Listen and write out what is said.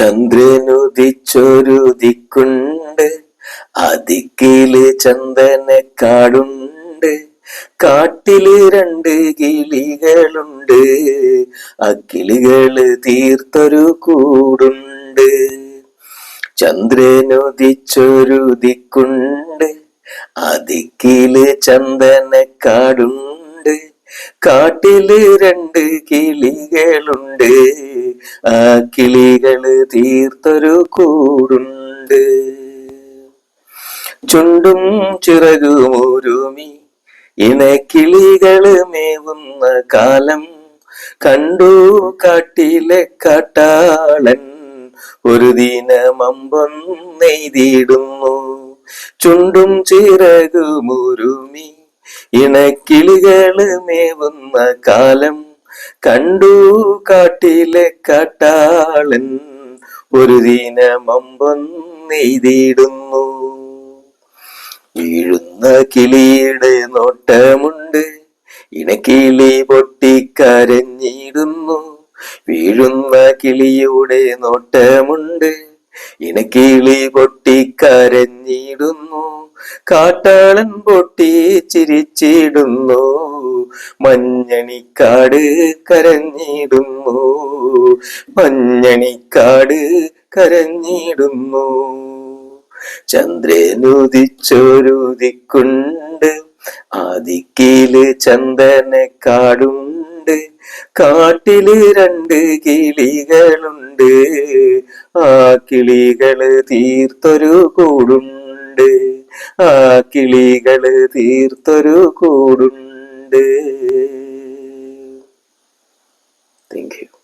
ചന്ദ്രനുദിച്ചൊരു ദിക്കുണ്ട് അതിക്കിൽ ചന്ദനക്കാടുണ്ട് കാട്ടിൽ രണ്ട് കിളികളുണ്ട്. അക്കിളികൾ തീർത്തൊരു കൂടുണ്ട്. ചന്ദ്രനുദിച്ചൊരു ദിക്കുണ്ട് അതിക്കിൽ ചന്ദനക്കാടുണ്ട് കാട്ടിൽ രണ്ട് കിളികളുണ്ട്. ആ കിളികൾ തീർത്തൊരു കൂടുണ്ട്. ചുണ്ടും ചിറകും ഒരുമി ഇണക്കിളികൾ മേവുന്ന കാലം. കണ്ടു കാട്ടിലെ കാട്ടാളൻ ഒരു ദിനമമ്പൊന്നെയ്തിടുന്നു ചുണ്ടും ചിറകും ഒരുമി ഇണക്കിളികൾ മേവുന്ന കാലം കണ്ടു കാട്ടിലെ കാട്ടാളൻ ഒരു ദിനമമ്പം നെയ്തിടുന്നു വീഴുന്ന കിളിയുടെ നോട്ടമുണ്ട് ഇണക്കിളി പൊട്ടിക്കരഞ്ഞിടുന്നു. വീഴുന്ന കിളിയുടെ നോട്ടമുണ്ട് ഇണക്കിളി പൊട്ടിക്കരഞ്ഞിടുന്നു കാട്ടാളൻ പൊട്ടി ചിരിച്ചിടുന്നു മഞ്ഞണിക്കാട് കരഞ്ഞിടുന്നു മഞ്ഞണിക്കാട് കരഞ്ഞിടുന്നു. ചന്ദ്രനുദിച്ചൊരുതിക്കുണ്ട് ആദിക്കിൽ ചന്ദനക്കാടുണ്ട് കാട്ടിൽ രണ്ട് കിളികളുണ്ട്. ആ കിളികൾ തീർത്തൊരു കൂടുണ്ട്. ആ കിളികൾ തീർത്തൊരു കൂടുണ്ട്. Thank you